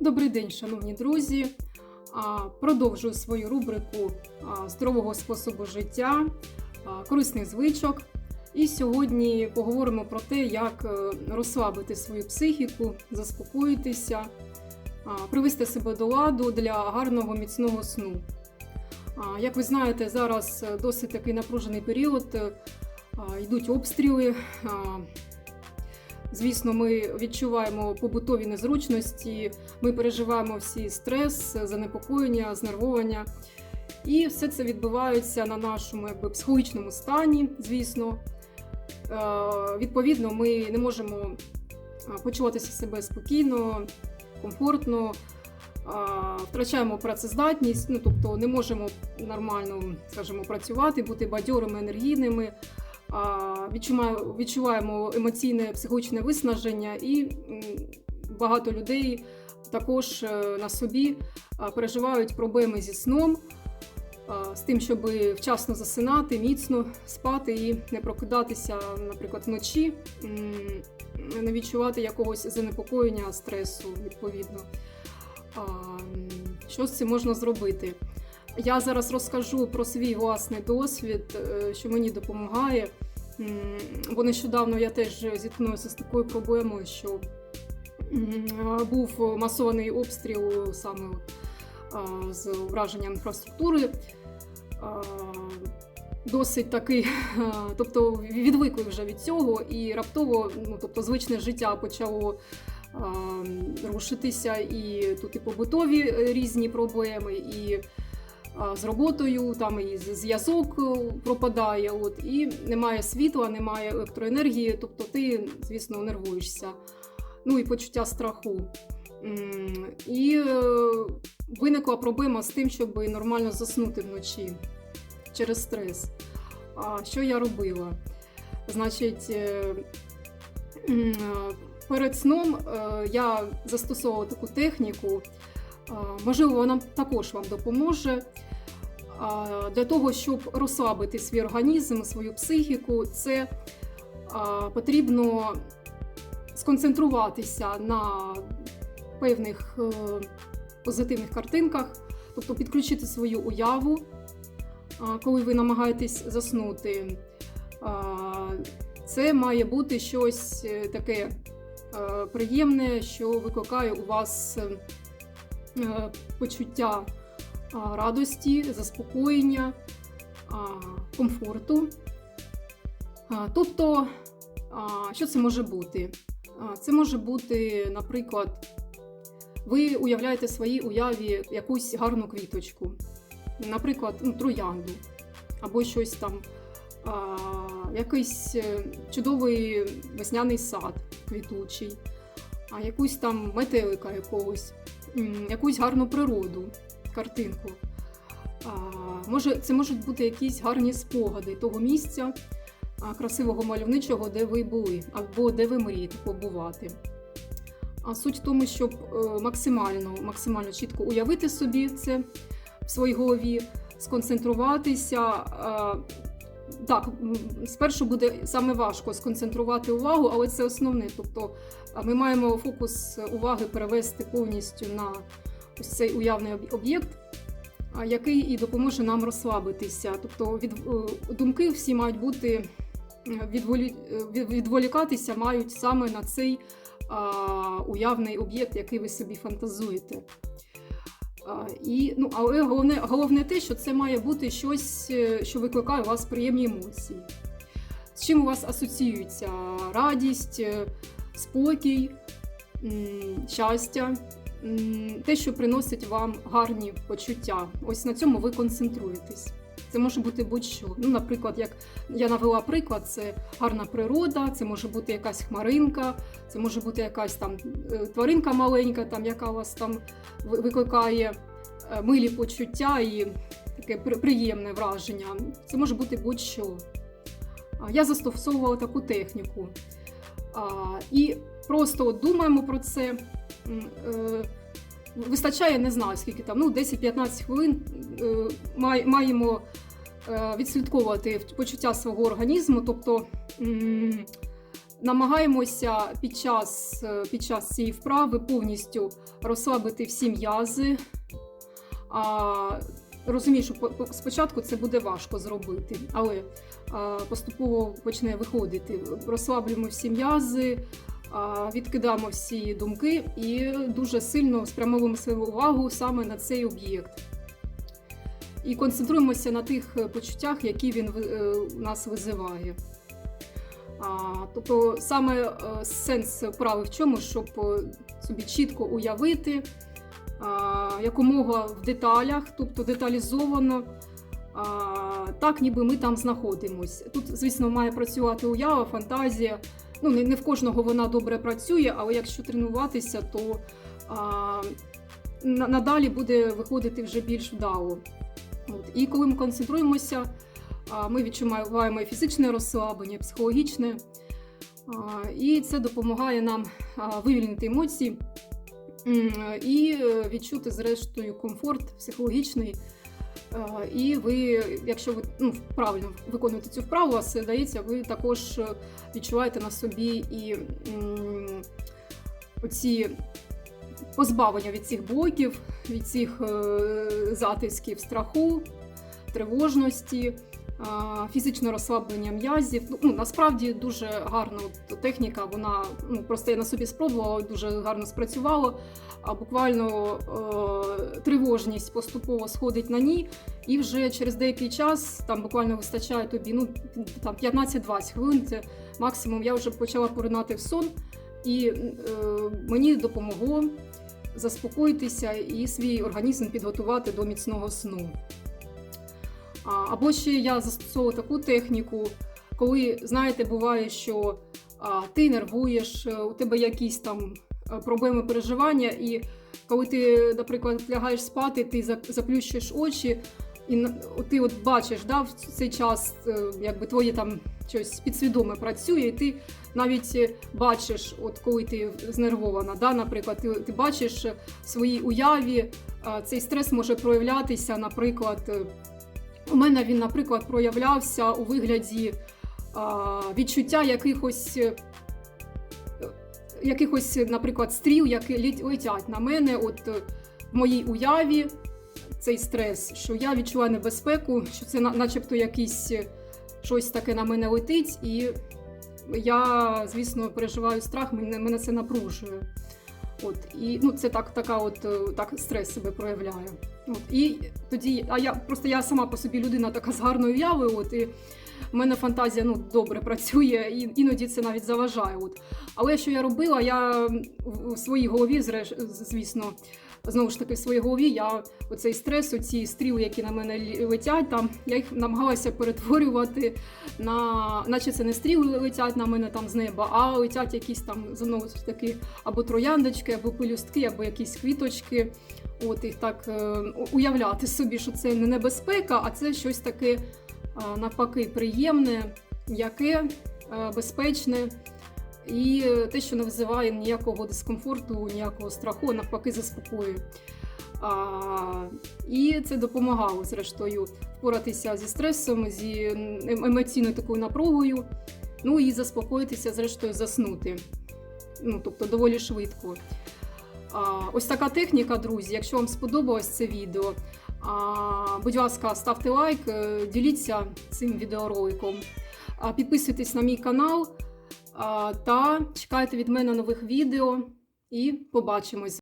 Добрий день, шановні друзі. Продовжую свою рубрику здорового способу життя, корисних звичок. І сьогодні поговоримо про те, як е, розслабити свою психіку, заспокоїтися, привести себе до ладу для гарного міцного сну. Як ви знаєте, зараз е, досить такий напружений період, е, йдуть обстріли. Звісно, ми відчуваємо побутові незручності, ми переживаємо всі стрес, занепокоєння, знервування. І все це відбувається на нашому якби, психологічному стані, звісно. Е, відповідно, ми не можемо е, почуватися себе спокійно, комфортно, е, втрачаємо працездатність, ну, тобто не можемо нормально скажімо, працювати, бути бадьорими, енергійними. Відчуваємо емоційне психологічне виснаження, і багато людей також е, на собі переживають проблеми зі сном, з тим, щоб вчасно засинати, міцно спати і не прокидатися, наприклад, вночі, не відчувати якогось занепокоєння, стресу відповідно. Що з цим можна зробити? Я зараз розкажу про свій власний досвід, е, що мені допомагає. Бо нещодавно я теж зіткнулася з такою проблемою, що був масований обстріл саме з враженням інфраструктури. Досить такий, тобто відвикли вже від цього, і раптово, ну тобто, звичне життя почало а, рушитися, і тут і побутові е, різні проблеми, і з роботою, там і зв'язок е, пропадає, от, і немає світла, немає електроенергії, тобто ти, звісно, нервуєшся. Ну і почуття страху. І е, виникла проблема з тим, щоб нормально заснути вночі через стрес. А що я робила? Значить, е, перед сном я застосовувала таку техніку. Можливо, вона також вам допоможе. Для того, щоб розслабити свій організм, свою психіку, це потрібно сконцентруватися на певних е, позитивних картинках, тобто підключити свою уяву, коли ви намагаєтесь заснути. Це має бути щось е, таке е, приємне, що викликає у вас почуття радості, заспокоєння, комфорту. Тобто, що це може бути? Це може бути, наприклад, ви уявляєте в своїй уяві якусь гарну квіточку, наприклад, ну, троянду, або щось там, якийсь е, чудовий весняний сад квітучий, якусь там метелика якогось, якусь гарну природу, картинку. А, може, це можуть бути якісь гарні спогади того місця а, красивого мальовничого, де ви були, або де ви мрієте побувати. А суть в тому, щоб е, максимально, максимально чітко уявити собі це в своїй голові, сконцентруватися. е, Так, спершу буде саме важко сконцентрувати увагу, але це основне. Тобто ми маємо фокус уваги перевести повністю на ось цей уявний об'єкт, який і допоможе нам розслабитися. Тобто від, е, думки всі мають бути е, е, відволікатися мають саме на цей уявний об'єкт, який ви собі фантазуєте. І, ну, але головне, головне те, що це має бути щось, е, що викликає у вас приємні емоції. З чим у вас асоціюється радість, е, спокій, щастя, те, що приносить вам гарні почуття. Ось на цьому ви концентруєтесь. Це може бути будь-що. Ну, наприклад, як я навела приклад, це гарна природа, це може бути якась хмаринка, це може бути якась там е, тваринка маленька, там, яка вас там викликає е, милі почуття і таке при- приємне враження. Це може бути будь-що. Я застосовувала таку техніку. І просто думаємо про це. Вистачає, не знаю, скільки там, ну, 10-15 хвилин е, маємо е, відслідковувати почуття свого організму, тобто Намагаємося під час, е, під час цієї вправи повністю розслабити всі м'язи. А, розумію, що по- по- спочатку це буде важко зробити, але поступово почне виходити. Розслаблюємо всі м'язи, відкидаємо всі думки і дуже сильно спрямовуємо свою увагу саме на цей об'єкт. І концентруємося на тих е, почуттях, які він е, у нас визиває. Тобто саме е, сенс вправи в чому, щоб собі чітко уявити, якомога в деталях, тобто деталізовано, так ніби ми там знаходимось. Тут, звісно, має працювати уява, фантазія. Ну, не, в кожного вона добре працює, але якщо тренуватися, то а, надалі буде виходити вже більш вдало. От. І коли ми концентруємося, а, ми відчуваємо і фізичне розслаблення, і психологічне. А, І це допомагає нам а, вивільнити емоції і е, відчути, зрештою, комфорт психологічний. А, І ви, якщо ви ну, правильно виконуєте цю вправу, вас дається, ви також е, відчуваєте на собі і оці позбавлення від цих блоків, від цих е, затисків страху, тривожності, фізичне розслаблення м'язів. Ну, Ну, насправді дуже гарна техніка. Вона ну, просто я на собі спробувала, дуже гарно спрацювала. А буквально е, тривожність поступово сходить на ній, і вже через деякий час там буквально вистачає тобі ну, там 15-20 хвилин. Це максимум. Я вже почала поринати в сон, і е, мені допомогло заспокоїтися і свій організм підготувати до міцного сну. Або ще я застосовую таку техніку, коли, знаєте, буває, що ти нервуєш, е, у тебе якісь там е, проблеми переживання, і коли ти, наприклад, лягаєш спати, ти за- заплющуєш очі, і ти от бачиш, да, в цей час е, якби твоє там щось підсвідоме працює, і ти навіть бачиш, от коли ти знервована, да, наприклад, ти, ти бачиш в своїй уяві, цей стрес може проявлятися, наприклад. У мене він, наприклад, проявлявся у вигляді а, відчуття якихось, е, якихось, наприклад, стріл, які летять на мене. От е, в моїй уяві цей стрес, що я відчуваю небезпеку, що це начебто якийсь е, щось таке на мене летить, і я, звісно, переживаю страх, мене, мене це напружує. От, і ну, це так, така от, е, так стрес себе проявляє. От, і тоді, а я просто я сама по собі людина така з гарною уявою, от, і в мене фантазія ну, добре працює, і іноді це навіть заважає. От. Але що я робила, я в своїй голові, звісно, знову ж таки, в своїй голові я оцей стрес, оці стріли, які на мене летять, там, я їх намагалася перетворювати на, наче це не стріли летять на мене там з неба, а летять якісь там знову ж таки або трояндочки, або пелюстки, або якісь квіточки. От їх так е, уявляти собі, що це не небезпека, а це щось таке навпаки приємне, м'яке, е, безпечне. І е, те, що не визиває ніякого дискомфорту, ніякого страху, а навпаки, заспокоює. А, і це допомагало, зрештою, впоратися зі стресом, зі ем- емоційною такою напругою, ну і заспокоїтися, зрештою, заснути. Ну, тобто доволі швидко. А, ось така техніка, друзі. Якщо вам сподобалось це відео, а, будь ласка, ставте лайк, е, діліться цим відеороликом, а, підписуйтесь на мій канал та чекайте від мене нових відео і побачимось.